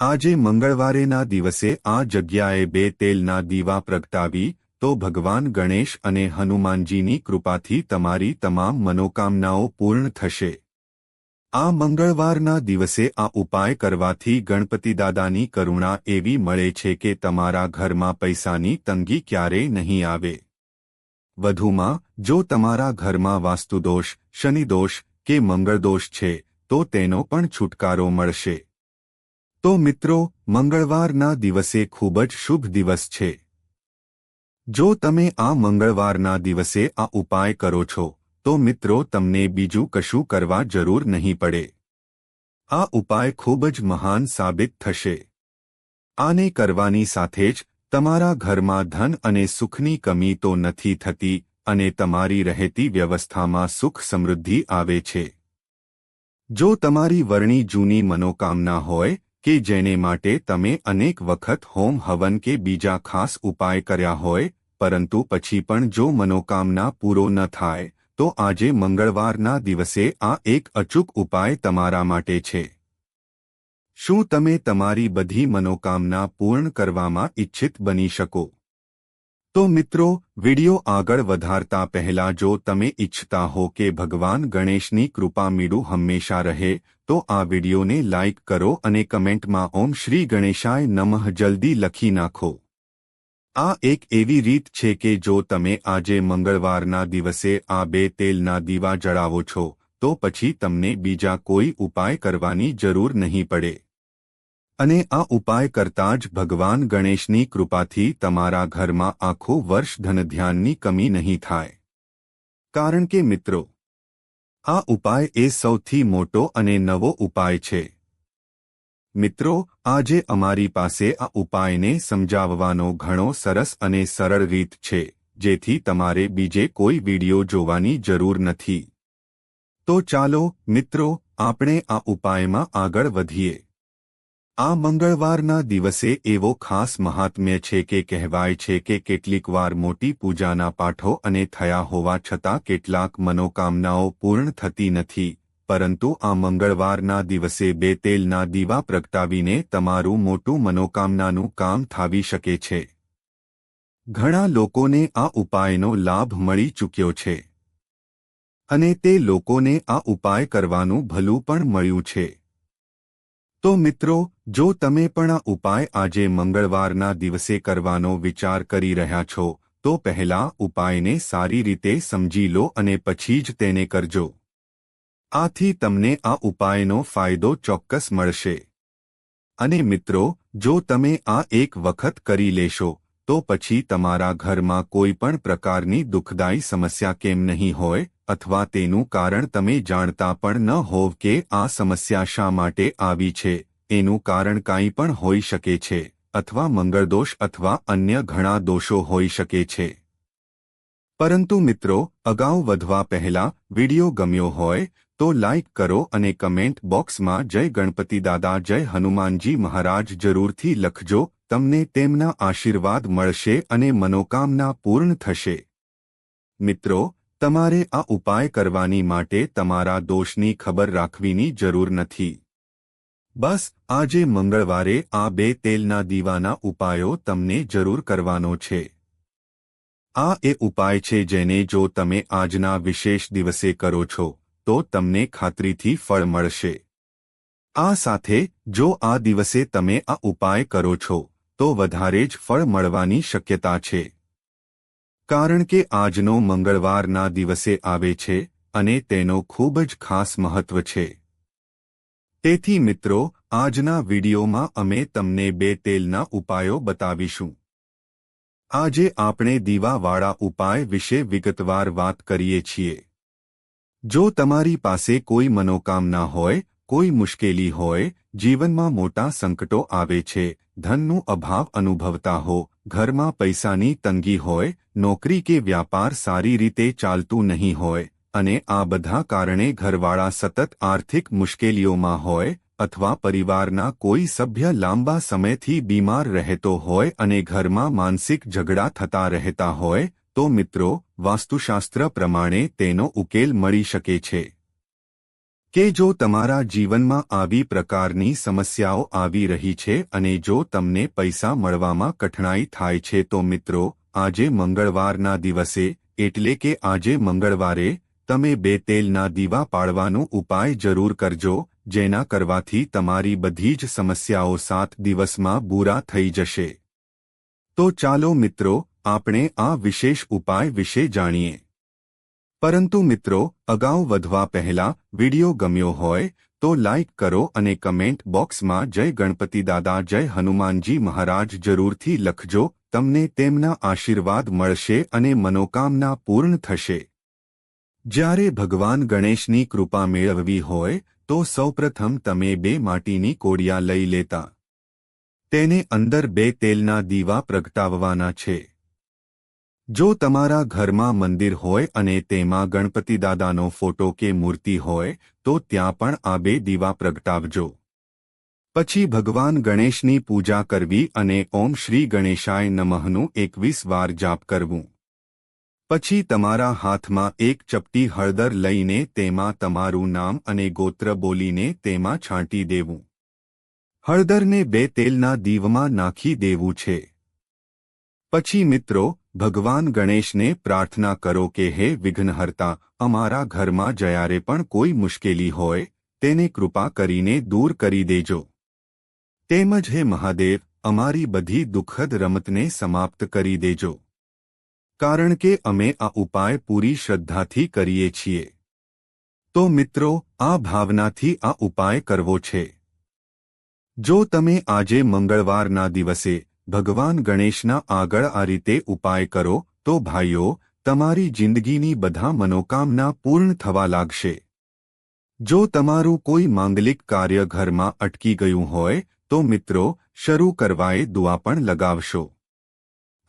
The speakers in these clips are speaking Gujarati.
આજે મંગળવારેના દિવસે આ જગ્યાએ બે તેલના દીવા પ્રગટાવી, તો ભગવાન ગણેશ અને હનુમાનજીની કૃપાથી તમારી તમામ મનોકામનાઓ પૂર્ણ થશે. આ મંગળવારના દિવસે આ ઉપાય કરવાથી ગણપતિદાદાની કરુણા એવી મળે છે કે તમારા ઘરમાં પૈસાની તંગી ક્યારેય નહીં આવે. વધુમાં, જો તમારા ઘરમાં વાસ્તુદોષ, શનિદોષ કે મંગળદોષ છે, તો તેનો પણ છુટકારો મળશે. તો મિત્રો, મંગળવારના દિવસે ખૂબ જ શુભ દિવસ છે. જો તમે આ મંગળવારના દિવસે આ ઉપાય કરો છો, તો મિત્રો તમને બીજું કશું કરવા જરૂર નહીં પડે. આ ઉપાય ખૂબ જ મહાન સાબિત થશે. આને કરવાની સાથે જ તમારા ઘરમાં ધન અને સુખની કમી તો નથી થતી અને તમારી રહેતી વ્યવસ્થામાં સુખ સમૃદ્ધિ આવે છે. જો તમારી વર્ણી જૂની મનોકામના હોય કે જેને માટે તમે અનેક વખત હોમ હવન કે બીજા ખાસ ઉપાય કર્યા હોય, પરંતુ પછી પણ જો મનોકામના પૂરો ન થાય, તો આજે મંગળવારના દિવસે આ એક અચૂક ઉપાય તમારા માટે છે. શું તમે તમારી બધી મનોકામના પૂર્ણ કરવામાં ઇચ્છિત બની શકો? તો મિત્રો, વિડિયો આગળ વધારતા પહેલા જો તમે ઇચ્છતા હો કે ભગવાન ગણેશની કૃપા મીડું હંમેશા રહે, તો આ વિડિયોને લાઇક કરો અને કમેન્ટમાં ઓમ શ્રી ગણેશાય નમઃ જલ્દી લખી નાખો. આ એક એવી રીત છે કે જો તમે આજે મંગળવારના દિવસે આ બે તેલના દીવા જળાવો છો, તો પછી તમને બીજા કોઈ ઉપાય કરવાની જરૂર નહીં પડે. અને આ ઉપાય કરતા જ ભગવાન ગણેશની કૃપાથી તમારા ઘરમાં આખો વર્ષ ધનધ્યાનની કમી નહીં થાય. કારણ કે મિત્રો, આ ઉપાય એ સૌથી મોટો અને નવો ઉપાય છે. મિત્રો, આજે અમારી પાસે આ ઉપાયને સમજાવવાનો ઘણો સરસ અને સરળ રીત છે, જેથી તમારે બીજે કોઈ વિડિયો જોવાની જરૂર નથી. તો ચાલો, મિત્રો, આપણે આ ઉપાયમાં આગળ વધીએ. આ મંગળવારના દિવસે એવો ખાસ મહાત્મ્ય છે કે કહેવાય છે કે કેટલીકવાર મોટી પૂજાના પાઠો અને થયા હોવા છતાં કેટલાક મનોકામનાઓ પૂર્ણ થતી નથી, પરંતુ આ મંગળવારના દિવસે બે તેલના દીવા પ્રગટાવીને તમારું મોટું મનોકામનાનું કામ થાવી શકે છે. ઘણા લોકોને આ ઉપાયનો લાભ મળી ચૂક્યો છે. અને તે લોકોને આ ઉપાય કરવાનું ભલું પણ મળ્યું છે. તો મિત્રો, જો તમે પણ આ ઉપાય આજે મંગળવારના દિવસે કરવાનો વિચાર કરી રહ્યા છો, તો પહેલા ઉપાયને સારી રીતે સમજી લો અને પછી જ તેને કરજો. આથી તમને આ ઉપાયનો ફાયદો ચોક્કસ મળશે. અને મિત્રો, જો તમે આ એક વખત કરી લેશો, તો પછી તમારા ઘરમાં કોઈ પણ પ્રકારની દુઃખદાયી સમસ્યા કેમ નહીં હોય અથવા તેનું કારણ તમે જાણતા પણ ન હોવ કે આ સમસ્યા શા માટે આવી છે, એનું કારણ કાંઈ પણ હોઈ શકે છે, અથવા મંગળદોષ અથવા અન્ય ઘણા દોષો હોઈ શકે છે. પરંતુ મિત્રો, અગાઉ વધવા પહેલા વિડિયો ગમ્યો હોય, તો લાઇક કરો અને કમેન્ટ બોક્સમાં જય ગણપતિ દાદા, જય હનુમાનજી મહારાજ જરૂરથી લખજો, તમને તેમના આશીર્વાદ મળશે અને મનોકામના પૂર્ણ થશે. મિત્રો તમારે આ ઉપાય કરવાની માટે તમારા દોષની ખબર રાખવીની જરૂર નથી. બસ, આજે મંગળવારે આ બે તેલના દીવાના ઉપાયો તમને જરૂર કરવાનો છે. આ એ ઉપાય છે જેને જો તમે આજના વિશેષ દિવસે કરો છો, તો તમને ખાતરીથી ફળ મળશે. આ સાથે, જો આ દિવસે તમે આ ઉપાય કરો છો, તો વધારે જ ફળ મળવાની શક્યતા છે. કારણ કે આજનો મંગળવારના દિવસે આવે છે અને તેનો ખૂબ જ ખાસ મહત્વ છે. તેથી મિત્રો, આજના વિડીયોમાં અમે તમને બે તેલના ઉપાયો બતાવીશું. આજે આપણે દીવાવાળા ઉપાય વિશે વિગતવાર વાત કરીએ છીએ. જો તમારી પાસે કોઈ મનોકામના હોય, કોઈ મુશ્કેલી હોય, જીવનમાં મોટા સંકટો આવે છે, ધનનું અભાવ અનુભવતા હો ઘરમાં પૈસાની તંગી હોય, નોકરી કે વ્યાપાર સારી રીતે ચાલતું નહીં હોય, અને આ બધા કારણે ઘરવાળા સતત આર્થિક મુશ્કેલીઓમાં હોય, અથવા પરિવારના કોઈ સભ્ય લાંબા સમયથી બીમાર રહેતો હોય અને ઘરમાં માનસિક ઝઘડા થતા રહેતા હોય, તો મિત્રો, વાસ્તુશાસ્ત્ર પ્રમાણે તેનો ઉકેલ મળી શકે છે. કે જો તમારા જીવનમાં આવી પ્રકારની સમસ્યાઓ આવી રહી છે અને જો તમને પૈસા મળવામાં કઠણાઈ થાય છે તો મિત્રો, આજે મંગળવારના દિવસે, એટલે કે આજે મંગળવારે, તમે બે તેલના દીવા પાડવાનો ઉપાય જરૂર કરજો, જેના કરવાથી તમારી બધી જ સમસ્યાઓ સાત દિવસમાં બૂરા થઈ જશે. તો ચાલો મિત્રો, આપણે આ વિશેષ ઉપાય વિશે જાણીએ. પરંતુ મિત્રો, અગાઉ વધવા પહેલા વિડિયો ગમ્યો હોય તો લાઇક કરો અને કમેન્ટ બોક્સમાં જય ગણપતિ દાદા, જય હનુમાનજી મહારાજ જરૂરથી લખજો, તમને તેમના આશીર્વાદ મળશે અને મનોકામના પૂર્ણ થશે. જ્યારે ભગવાન ગણેશની કૃપા મેળવવી હોય તો સૌપ્રથમ તમે બે માટીની કોડિયા લઈ લેતા. તેને અંદર બે તેલના દીવા પ્રગટાવવાના છે. જો તમારા ઘરમાં મંદિર હોય અને તેમાં ગણપતિ દાદાનો ફોટો કે મૂર્તિ હોય, તો ત્યાં પણ આ બે દીવા પ્રગટાવજો. પછી ભગવાન ગણેશની પૂજા કરવી અને ઓમ શ્રી ગણેશાય નમઃનું એકવીસ વાર જાપ કરવું. પછી તમારા હાથમાં એક ચપટી હળદર લઈને તેમાં તમારું નામ અને ગોત્ર બોલીને તેમાં છાંટી દેવું. હળદરને બે તેલના દીવમાં નાખી દેવું છે. પછી મિત્રો, ભગવાન ગણેશને પ્રાર્થના કરો કે હે વિઘ્નહર્તા, અમારા ઘરમાં જયારે પણ કોઈ મુશ્કેલી હોય, તેને કૃપા કરીને દૂર કરી દેજો. તેમજ હે મહાદેવ, અમારી બધી દુઃખદ રમતને સમાપ્ત કરી દેજો. કારણ કે અમે આ ઉપાય પૂરી શ્રદ્ધાથી કરીએ છીએ. તો મિત્રો, આ ભાવનાથી આ ઉપાય કરવો છે. જો તમે આજે મંગળવારના દિવસે ભગવાન ગણેશના આગળ આ રીતે ઉપાય કરો, તો ભાઈઓ, તમારી જિંદગીની બધા મનોકામના પૂર્ણ થવા લાગશે. જો તમારું કોઈ માંગલિક કાર્ય ઘરમાં અટકી ગયું હોય, તો મિત્રો, શરૂ કરવાએ દુઆ પણ લગાવશો.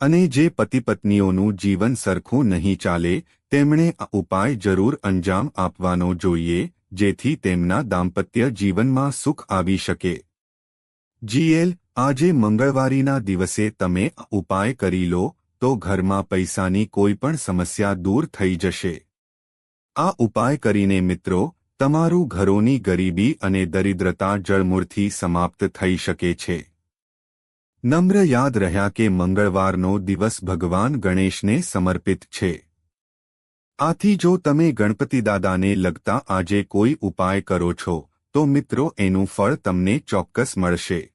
અને જે પતિપત્નીઓનું જીવન સરખું નહીં ચાલે, તેમણે આ ઉપાય જરૂર અંજામ આપવાનો જોઈએ, જેથી તેમના દાંપત્ય જીવનમાં સુખ આવી શકે. જીએલ આજે મંગળવારીના દિવસે તમે ઉપાય કરી લો, તો ઘરમાં પૈસાની કોઈ પણ સમસ્યા દૂર થઈ જશે. આ ઉપાય કરીને મિત્રો, તમારું ઘરોની ગરીબી અને દરિદ્રતા જળમૂળથી સમાપ્ત થઈ શકે છે. નમ્ર યાદ રહ્યા કે મંગળવારનો દિવસ ભગવાન ગણેશને સમર્પિત છે. આથી જો તમે ગણપતિ દાદાને લગતા આજે કોઈ ઉપાય કરો છો, તો મિત્રો એનું ફળ તમને ચોક્કસ મળશે.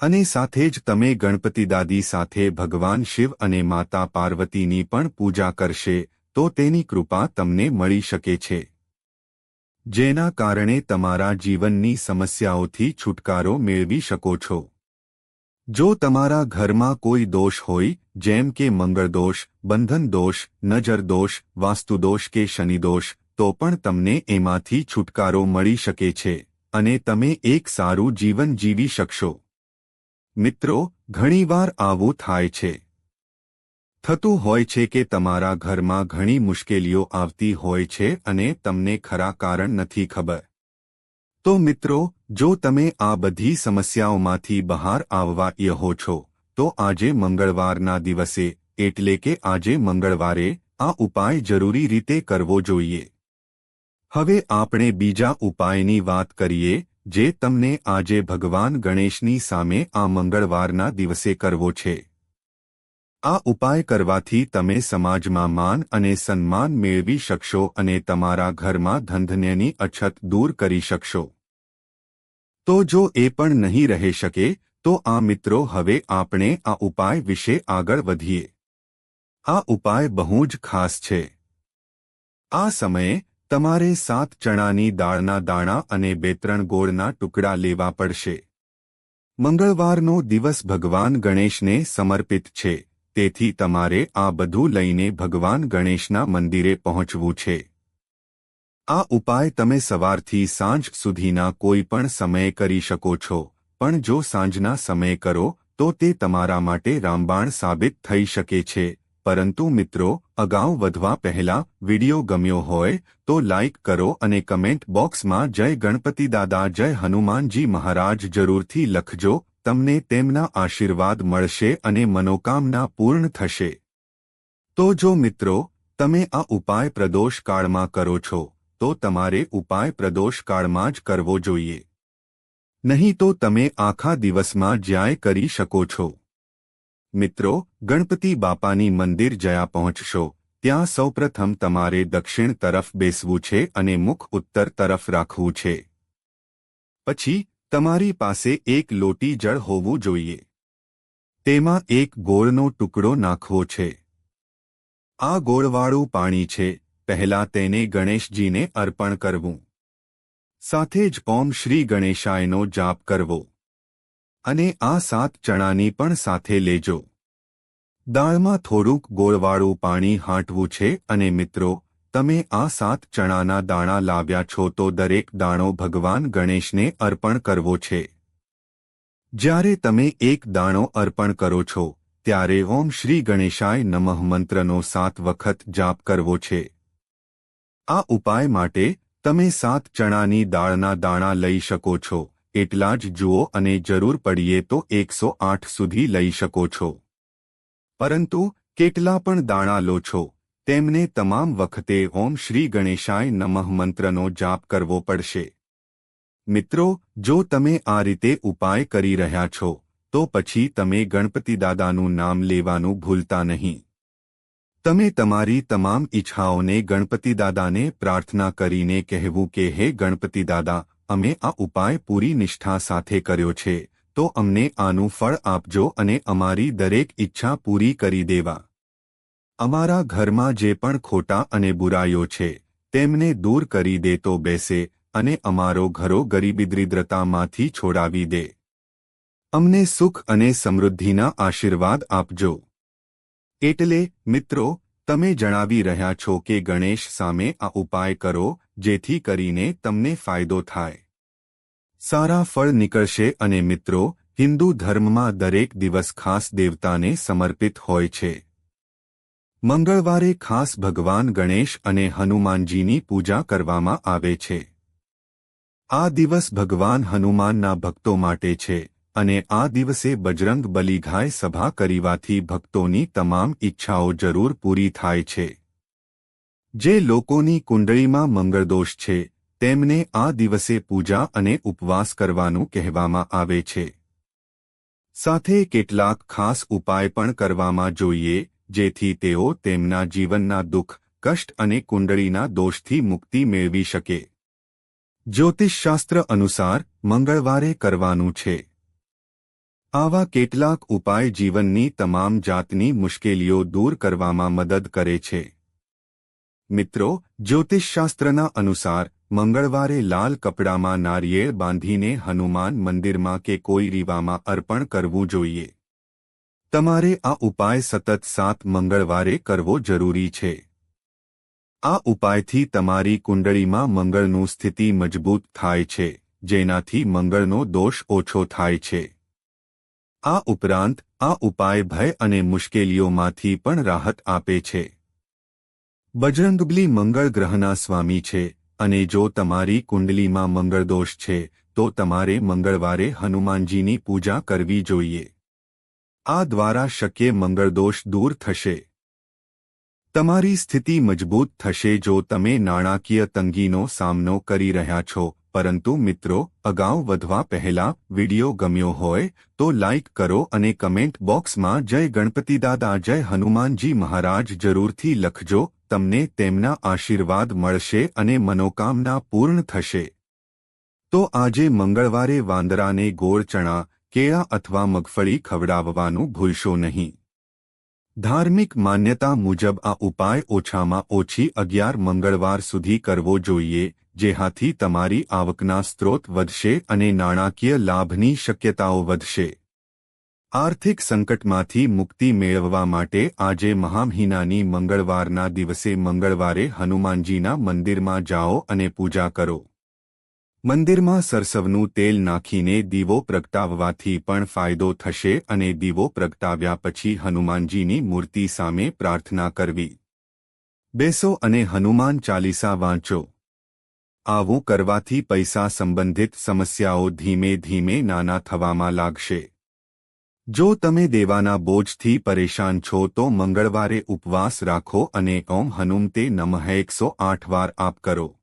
અને સાથે જ તમે ગણપતિ દાદી સાથે ભગવાન શિવ અને માતા પાર્વતીની પણ પૂજા કરશે, તો તેની કૃપા તમને મળી શકે છે. જેના કારણે તમારા જીવનની સમસ્યાઓથી છુટકારો મેળવી શકો છો. જો તમારા ઘરમાં કોઈ દોષ હોય, જેમ કે મંગળદોષ બંધન દોષ, નજર વાસ્તુદોષ કે શનિદોષ તો પણ તમને એમાંથી છુટકારો મળી શકે છે, અને તમે એક સારું જીવન જીવી શકશો. મિત્રો, ઘણીવાર આવું થાય છે. થતું હોય છે કે તમારા ઘરમાં ઘણી મુશ્કેલીઓ આવતી હોય છે અને તમને ખરા કારણ નથી ખબર. તો મિત્રો, જો તમે આ બધી સમસ્યાઓમાંથી બહાર આવવા યહો છો, તો આજે મંગળવારના દિવસે, એટલે કે આજે મંગળવારે, આ ઉપાય જરૂરી રીતે કરવો જોઈએ. હવે આપણે બીજા ઉપાયની વાત કરીએ જે તમને આજે ભગવાન ગણેશની સામે આ મંગળવારના દિવસે કરવો છે. આ ઉપાય કરવાથી તમે સમાજમાં માન અને સન્માન મેળવી શકશો અને તમારા ઘરમાં ધંધન્યની અછત દૂર કરી શકશો. તો જો એ પણ નહીં રહી શકે, તો આ મિત્રો હવે આપણે આ ઉપાય વિશે આગળ વધીએ. આ ઉપાય બહુ જ ખાસ છે. આ સમયે તમારે સાત ચણાની દાળના દાણા અને બે ત્રણ ગોળના ટુકડા લેવા પડશે. મંગળવારનો દિવસ ભગવાન ગણેશને સમર્પિત છે, તેથી તમારે આ બધું લઈને ભગવાન ગણેશના મંદિરે પહોંચવું છે. આ ઉપાય તમે સવારથી સાંજ સુધીના કોઈ પણ સમયે કરી શકો છો, પણ જો સાંજના સમયે કરો, તો તે તમારા માટે રામબાણ સાબિત થઈ શકે છે. પરંતુ મિત્રો, અગાઉ વધવા પહેલા વિડિયો ગમ્યો હોય તો લાઇક કરો અને કમેન્ટ બોક્સમાં જય ગણપતિ દાદા, જય હનુમાનજી મહારાજ જરૂરથી લખજો, તમને તેમના આશીર્વાદ મળશે અને મનોકામના પૂર્ણ થશે. તો જો મિત્રો, તમે આ ઉપાય પ્રદોષ કાળમાં કરો છો, તો તમારે ઉપાય પ્રદોષ કાળમાં જ કરવો જોઈએ. નહીં તો તમે આખા દિવસમાં જ્યાંય કરી શકો છો. મિત્રો, ગણપતિ બાપાની મંદિર જયા પહોંચશો, ત્યાં સૌપ્રથમ તમારે દક્ષિણ તરફ બેસવું છે અને મુખ ઉત્તર તરફ રાખવું છે. પછી, તમારી પાસે એક લોટી જળ હોવું જોઈએ. તેમાં એક ગોળનો ટુકડો નાખવો છે. આ ગોળવાળું પાણી છે, પહેલા તેને ગણેશજીને અર્પણ કરવું. સાથે જ ઓમ શ્રી ગણેશાયનો જાપ કરવો. અને આ સાત ચણાની પણ સાથે લેજો. દાળમાં થોડુંક ગોળવાળું પાણી હાંટવું છે અને મિત્રો, તમે આ સાત ચણાના દાણા લાવ્યા છો તો દરેક દાણો ભગવાન ગણેશને અર્પણ કરવો છે. જ્યારે તમે એક દાણો અર્પણ કરો છો, ત્યારે ઓમ શ્રી ગણેશાય નમઃ મંત્રનો સાત વખત જાપ કરવો છે. આ ઉપાય માટે તમે સાત ચણાની દાળના દાણા લઈ શકો છો. એટલા જ જુઓ અને જરૂર પડીએ તો એકસો આઠ સુધી લઈ શકો છો. પરંતુ કેટલા પણ દાણા લો છો, તેમને તમામ વખતે ઓમ શ્રી ગણેશાય નમઃ મંત્રનો જાપ કરવો પડશે. મિત્રો, જો તમે આ રીતે ઉપાય કરી રહ્યા છો, તો પછી તમે ગણપતિ દાદાનું નામ લેવાનું ભૂલતા નહીં. તમે તમારી તમામ ઈચ્છાઓને ગણપતિ દાદાને પ્રાર્થના કરીને કહેવું કે, હે ગણપતિ દાદા અમે આ ઉપાય પૂરી નિષ્ઠા સાથે કર્યો છે, તો અમને આનું ફળ આપજો અને અમારી દરેક ઈચ્છા પૂરી કરી દેવા. અમારા ઘરમાં જે પણ ખોટા અને બુરાઈઓ છે, તેમને દૂર કરી દે તો બેસે, અને અમારો ઘરો ગરીબીદ્રિદ્રતામાંથી છોડાવી દે. અમને સુખ અને સમૃદ્ધિના આશીર્વાદ આપજો. એટલે, મિત્રો, તમે જણાવી રહ્યા છો કે ગણેશ સામે આ ઉપાય કરો જેથી કરીને તમને ફાયદો થાય. સારા ફળ નીકળશે અને મિત્રો, હિન્દુ ધર્મમાં દરેક દિવસ ખાસ દેવતાને સમર્પિત હોય છે. મંગળવારે ખાસ ભગવાન ગણેશ અને હનુમાનજીની પૂજા કરવામાં આવે છે. આ દિવસ ભગવાન હનુમાનના ભક્તો માટે છે અને આ દિવસે બજરંગ બલિઘાય સભા કરીવાથી ભક્તોની તમામ ઈચ્છાઓ જરૂર પૂરી થાય છે. જે લોકોની કુંડળીમાં મંગળદોષ છે, તેમને આ દિવસે પૂજા અને ઉપવાસ કરવાનું કહેવામાં આવે છે. સાથે કેટલાક ખાસ ઉપાય પણ કરવામાં જોઈએ, જેથી તેઓ તેમના જીવનના દુઃખ, કષ્ટ અને કુંડળીના દોષથી મુક્તિ મેળવી શકે. જ્યોતિષશાસ્ત્ર અનુસાર, મંગળવારે કરવાનું છે. આવા કેટલાક ઉપાય જીવનની તમામ જાતની મુશ્કેલીઓ દૂર કરવામાં મદદ કરે છે. મિત્રો, જ્યોતિષશાસ્ત્રના અનુસાર, મંગળવારે લાલ કપડામાં નારિયેળ બાંધીને હનુમાન મંદિરમાં કે કોઈ રીવામાં અર્પણ કરવું જોઈએ. તમારે આ ઉપાય સતત સાત મંગળવારે કરવો જરૂરી છે. આ ઉપાયથી તમારી કુંડળીમાં મંગળનું સ્થિતિ મજબૂત થાય છે, જેનાથી મંગળનો દોષ ઓછો થાય છે. આ ઉપરાંત, આ ઉપાય ભય અને મુશ્કેલીઓમાંથી પણ રાહત આપે છે. બજરંગબલી મંગળ ગ્રહના સ્વામી છે અને જો તમારી કુંડલીમાં મંગળદોષ છે, તો તમારે મંગળવારે હનુમાનજીની પૂજા કરવી જોઈએ. આ દ્વારા શક્ય મંગળદોષ દૂર થશે. તમારી સ્થિતિ મજબૂત થશે જો તમે નાણાકીય તંગીનો સામનો કરી રહ્યા છો પરંતુ મિત્રો, અગાઉ વધવા પહેલા વિડિયો ગમ્યો હોય તો લાઇક કરો અને કમેન્ટ બોક્સમાં જય ગણપતિ દાદા, જય હનુમાનજી મહારાજ જરૂરથી લખજો, તમને તેમના આશીર્વાદ મળશે અને મનોકામના પૂર્ણ થશે. તો આજે મંગળવારે વાંદરાને ગોળ ચણા, કેળા અથવા મગફળી ખવડાવવાનું ભૂલશો નહીં. ધાર્મિક માન્યતા મુજબ આ ઉપાય ઓછામાં ઓછી અગિયાર મંગળવાર સુધી કરવો જોઈએ, જેહાથી તમારી આવકના સ્ત્રોત વધશે અને નાણાકીય લાભની શક્યતાઓ વધશે. આર્થિક સંકટમાંથી મુક્તિ મેળવવા માટે આજે મહામહિનાની મંગળવારના દિવસે મંગળવારે હનુમાનજીના મંદિરમાં જાઓ અને પૂજા કરો. મંદિરમાં સરસવનું તેલ નાખીને દીવો પ્રગટાવવાથી પણ ફાયદો થશે અને દીવો પ્રગટાવ્યા પછી હનુમાનજીની મૂર્તિ સામે પ્રાર્થના કરવી. બેસો અને હનુમાન ચાલીસા વાંચો. આવું કરવાથી પૈસા સંબંધિત સમસ્યાઓ ધીમે ધીમે નાના થવામાં લાગશે. જો તમે દેવાના બોજથી પરેશાન છો તો મંગળવારે ઉપવાસ રાખો અને ઓમ હનુમતે નમઃ એકસો આઠ વાર આપ કરો.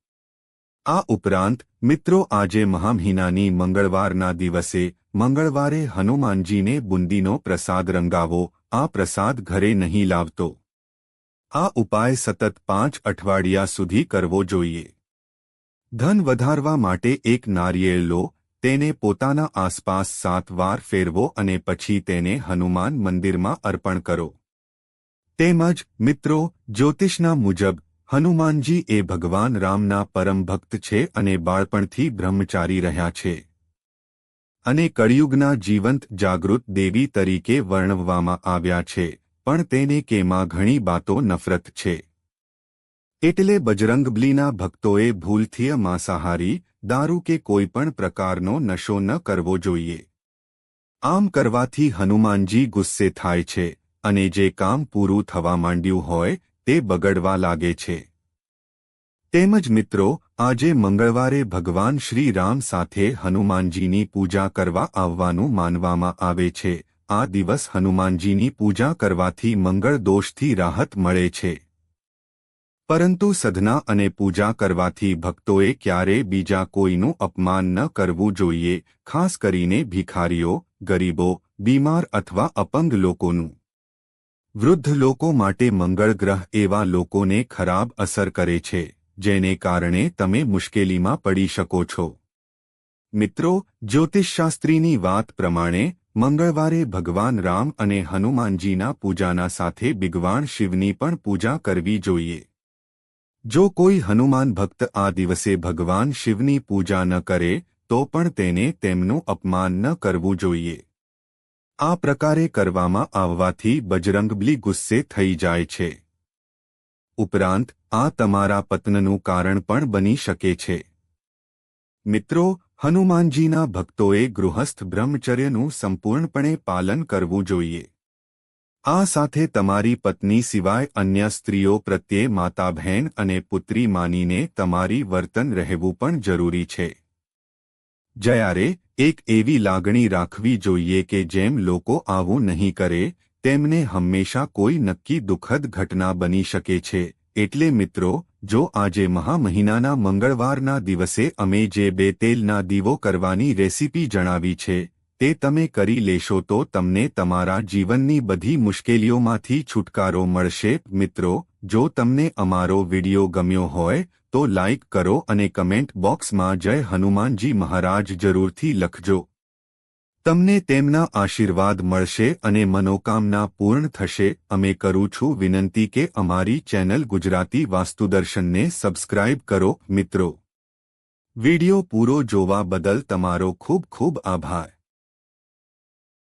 આ ઉપરાંત, મિત્રો આજે મહામહિનાની મંગળવારના દિવસે, મંગળવારે હનુમાનજીને બુંદીનો પ્રસાદ રંગાવો, આ પ્રસાદ ઘરે નહીં લાવતો. આ ઉપાય સતત પાંચ અઠવાડિયા સુધી કરવો જોઈએ. ધન વધારવા માટે એક નારિયેળ લો, તેને પોતાના આસપાસ સાત વાર ફેરવો અને પછી તેને હનુમાન મંદિરમાં અર્પણ કરો. તેમજ, મિત્રો, જ્યોતિષના મુજબ હનુમાનજી એ ભગવાન રામના પરમ ભક્ત છે અને બાળપણથી બ્રહ્મચારી રહ્યા છે. અને કળિયુગના જીવંત જાગૃત દેવી તરીકે વર્ણવવામાં આવ્યા છે, પણ તેને કેમાં ઘણી બાતો નફરત છે. એટલે બજરંગબલીના ભક્તોએ ભૂલથી માંસાહારી, દારૂ કે કોઈપણ પ્રકારનો નશો ન કરવો જોઈએ. આમ કરવાથી હનુમાનજી ગુસ્સે થાય છે, અને જે કામ પૂરું થવા માંડ્યું હોય તે બગડવા લાગે છે. તેમજ મિત્રો, આજે મંગળવારે ભગવાન શ્રી રામ સાથે હનુમાનજીની પૂજા કરવા આવવાનું માનવામાં આવે છે. આ દિવસ હનુમાનજીની પૂજા કરવાથી મંગળ દોષથી રાહત મળે છે. પરંતુ સધના અને પૂજા કરવાથી ભક્તોએ ક્યારે બીજા કોઈનું અપમાન ન કરવું જોઈએ, ખાસ કરીને ભિખારીઓ, ગરીબો, બીમાર અથવા અપંગ લોકોનું. વૃદ્ધ લોકો માટે મંગળ ગ્રહ એવા લોકોને ખરાબ અસર કરે છે, જેને કારણે તમે મુશ્કેલીમાં પડી શકો છો. મિત્રો, જ્યોતિષશાસ્ત્રીની વાત પ્રમાણે, મંગળવારે ભગવાન રામ અને હનુમાનજીના પૂજાના સાથે બિગવાણ શિવની પણ પૂજા કરવી જોઈએ. જો કોઈ હનુમાન ભક્ત આ દિવસે ભગવાન શિવની પૂજા ન કરે, તો પણ તેને તેમનું અપમાન ન કરવું જોઈએ. આ પ્રકારે કરવામાં આવવાથી બજરંગબલી ગુસ્સે થઈ જાય છે. ઉપરાંત, આ તમારા પતનનું કારણ પણ બની શકે છે. મિત્રો, હનુમાનજીના ભક્તોએ ગૃહસ્થ બ્રહ્મચર્યનું સંપૂર્ણપણે પાલન કરવું જોઈએ. આ સાથે તમારી પત્ની સિવાય અન્ય સ્ત્રીઓ પ્રત્યે માતા બહેન અને પુત્રી માનીને તમારી વર્તન રહેવું પણ જરૂરી છે. જ્યારે એક એવી લાગણી રાખવી જોઈએ કે જેમ લોકો આવું નહીં કરે, તેમને હંમેશા કોઈ નક્કી દુઃખદ ઘટના બની શકે છે. એટલે મિત્રો, જો આજે મહા મહિનાના મંગળવારના દિવસે અમે જે બે તેલના દીવો કરવાની રેસીપી જણાવી છે, તે તમે કરી લેશો તો તમને તમારા જીવનની બધી મુશ્કેલીઓમાંથી છુટકારો મળશે. મિત્રો, જો તમને અમારો વિડિયો ગમ્યો હોય તો લાઇક કરો અને કમેન્ટ બોક્સમાં જય હનુમાનજી મહારાજ જરૂરથી લખજો. તમને તેમના આશીર્વાદ મળશે અને મનોકામના પૂર્ણ થશે. અમે કરું છું વિનંતી કે અમારી ચેનલ ગુજરાતી વાસ્તુદર્શનને સબસ્ક્રાઇબ કરો મિત્રો. વિડિયો પૂરો જોવા બદલ તમારો ખૂબ ખૂબ આભાર.